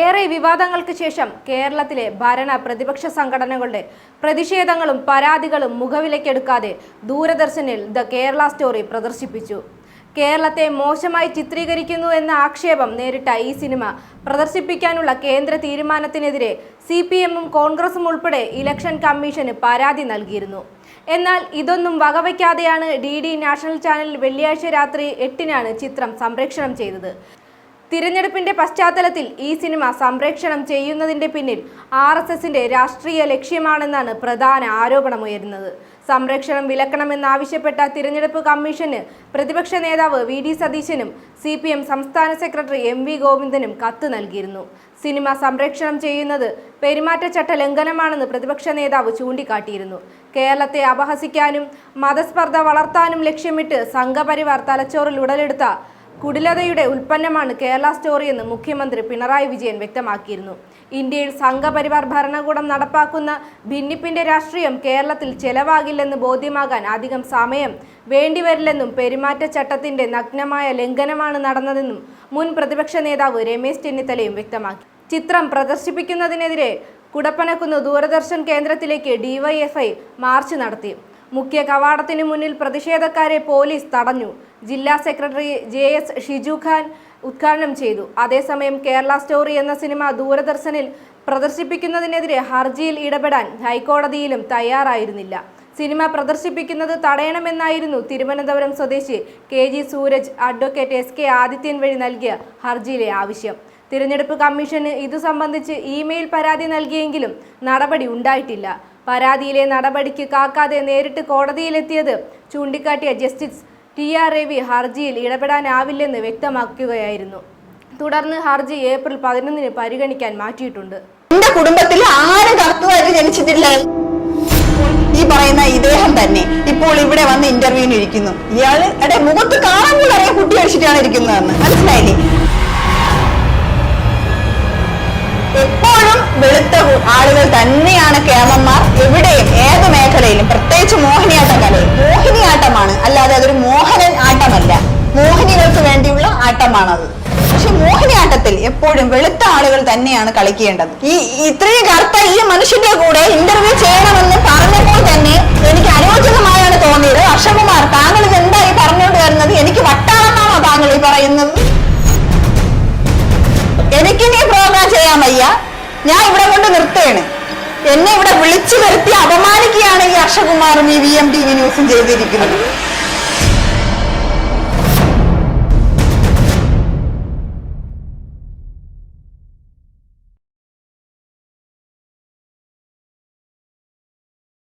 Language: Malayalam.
ഏറെ വിവാദങ്ങൾക്ക് ശേഷം കേരളത്തിലെ ഭരണ പ്രതിപക്ഷ സംഘടനകളുടെ പ്രതിഷേധങ്ങളും പരാതികളും മുഖവിലക്കെടുക്കാതെ ദൂരദർശനിൽ ദ കേരള സ്റ്റോറി പ്രദർശിപ്പിച്ചു. കേരളത്തെ മോശമായി ചിത്രീകരിക്കുന്നു എന്ന ആക്ഷേപം നേരിട്ട ഈ സിനിമ പ്രദർശിപ്പിക്കാനുള്ള കേന്ദ്ര തീരുമാനത്തിനെതിരെ സി പി എമ്മും കോൺഗ്രസും ഉൾപ്പെടെ ഇലക്ഷൻ കമ്മീഷന് പരാതി നൽകിയിരുന്നു. എന്നാൽ ഇതൊന്നും വകവയ്ക്കാതെയാണ് ഡി ഡി നാഷണൽ ചാനൽ വെള്ളിയാഴ്ച രാത്രി എട്ടിനാണ് ചിത്രം സംപ്രേക്ഷണം ചെയ്തത്. തിരഞ്ഞെടുപ്പിന്റെ പശ്ചാത്തലത്തിൽ ഈ സിനിമ സംപ്രേക്ഷണം ചെയ്യുന്നതിന്റെ പിന്നിൽ ആർ എസ് എസിന്റെ രാഷ്ട്രീയ ലക്ഷ്യമാണെന്നാണ് പ്രധാന ആരോപണമുയരുന്നത്. സംരക്ഷണം വിലക്കണമെന്നാവശ്യപ്പെട്ട തിരഞ്ഞെടുപ്പ് കമ്മീഷന് പ്രതിപക്ഷ നേതാവ് വി ഡി സതീശനും സി പി എം സംസ്ഥാന സെക്രട്ടറി എം വി ഗോവിന്ദനും കത്ത് നൽകിയിരുന്നു. സിനിമ സംരക്ഷണം ചെയ്യുന്നത് പെരുമാറ്റച്ചട്ട ലംഘനമാണെന്ന് പ്രതിപക്ഷ നേതാവ് ചൂണ്ടിക്കാട്ടിയിരുന്നു. കേരളത്തെ അപഹസിക്കാനും മതസ്പർദ്ധ വളർത്താനും ലക്ഷ്യമിട്ട് സംഘപരിവാർ തലച്ചോറിൽ ഉടലെടുത്ത കുടിലതയുടെ ഉൽപ്പന്നമാണ് കേരള സ്റ്റോറി എന്ന് മുഖ്യമന്ത്രി പിണറായി വിജയൻ വ്യക്തമാക്കിയിരുന്നു. ഇന്ത്യയിൽ സംഘപരിവാർ ഭരണകൂടം നടപ്പാക്കുന്ന ഭിന്നിപ്പിന്റെ രാഷ്ട്രീയം കേരളത്തിൽ ചെലവാകില്ലെന്ന് ബോധ്യമാകാൻ അധികം സമയം വേണ്ടിവരില്ലെന്നും പെരുമാറ്റച്ചട്ടത്തിന്റെ നഗ്നമായ ലംഘനമാണ് നടന്നതെന്നും മുൻ പ്രതിപക്ഷ നേതാവ് രമേശ് ചെന്നിത്തലയും വ്യക്തമാക്കി. ചിത്രം പ്രദർശിപ്പിക്കുന്നതിനെതിരെ കുടപ്പനക്കുന്ന് ദൂരദർശൻ കേന്ദ്രത്തിലേക്ക് ഡിവൈഎഫ്ഐ മാർച്ച് നടത്തി. മുഖ്യ കവാടത്തിന് മുന്നിൽ പ്രതിഷേധക്കാരെ പോലീസ് തടഞ്ഞു. ജില്ലാ secretary J S Shiju Khan ഉദ്ഘാടനം ചെയ്തു. അതേസമയം കേരള സ്റ്റോറി എന്ന സിനിമ ദൂരദർശനിൽ പ്രദർശിപ്പിക്കുന്നതിനെതിരെ ഹർജിയിൽ ഇടപെടാൻ ഹൈക്കോടതിയിലും തയ്യാറായിരുന്നില്ല. സിനിമ പ്രദർശിപ്പിക്കുന്നത് തടയണമെന്നായിരുന്നു തിരുവനന്തപുരം സ്വദേശി K G Suraj advocate S K Adithyan വഴി നൽകിയ ഹർജിയിലെ ആവശ്യം. തിരഞ്ഞെടുപ്പ് കമ്മീഷന് ഇതു സംബന്ധിച്ച് ഇമെയിൽ പരാതി നൽകിയെങ്കിലും നടപടി ഉണ്ടായിട്ടില്ല. പരാതിയിലെ നടപടിക്ക് കാക്കാതെ നേരിട്ട് കോടതിയിലെത്തിയത് ചൂണ്ടിക്കാട്ടിയ ജസ്റ്റിസ് ടി ആർ രവി ഹർജിയിൽ ഇടപെടാനാവില്ലെന്ന് വ്യക്തമാക്കുകയായിരുന്നു. തുടർന്ന് ഹർജി ഏപ്രിൽ പതിനൊന്നിന് പരിഗണിക്കാൻ മാറ്റിയിട്ടുണ്ട്. എന്റെ കുടുംബത്തിൽ ആരും കറുത്തതായിട്ട് ജനിച്ചിട്ടില്ല. ഈ പറയുന്ന ഇദ്ദേഹം തന്നെ ഇപ്പോൾ ഇവിടെ വന്ന് ഇന്റർവ്യൂവിന് ഇരിക്കുന്നു. ഇയാൾ മുഖത്ത് കാണുമ്പോൾ അറിയാം കുട്ടി അടിച്ചിട്ടാണ് ഇരിക്കുന്നതെന്ന്. മനസ്സിലായില്ലേ? കേമന്മാർ എവിടെയും ഏത് മേഖലയിലും പ്രത്യേകിച്ച് മോഹിനിയാട്ട കലയിൽ മോഹിനിയാട്ടമാണ്. അല്ലാതെ അതൊരു മോഹനൻ ആട്ടമല്ല. മോഹിനികൾക്ക് വേണ്ടിയുള്ള ആട്ടമാണത്. പക്ഷെ മോഹിനിയാട്ടത്തിൽ എപ്പോഴും വെളുത്ത ആളുകൾ തന്നെയാണ് കളിക്കേണ്ടത്. ഈ ഇത്രയും കറുത്ത ഈ മനുഷ്യന്റെ കൂടെ ഇന്റർവ്യൂ ചെയ്യണമെന്ന് പറഞ്ഞപ്പോൾ തന്നെ എനിക്ക് അനുയോജ്യമായാണ് തോന്നിയത്. അക്ഷകുമാർ താങ്കൾ ഇത് എന്തായി പറഞ്ഞുകൊണ്ട് വരുന്നത്? എനിക്ക് വട്ടാണെന്നാണോ താങ്കൾ ഈ പറയുന്നത്? എനിക്കിനി പ്രോഗ്രാം ചെയ്യാൻ വയ്യ. ഞാൻ ഇവിടെ കൊണ്ട് നിർത്തുകയാണ്. എന്നെ ഇവിടെ വിളിച്ചു വരുത്തി അപമാനിക്കുകയാണ് ഈ അക്ഷകുമാറും ഈ വി എം ടി വി ന്യൂസും ചെയ്തിരിക്കുന്നത്.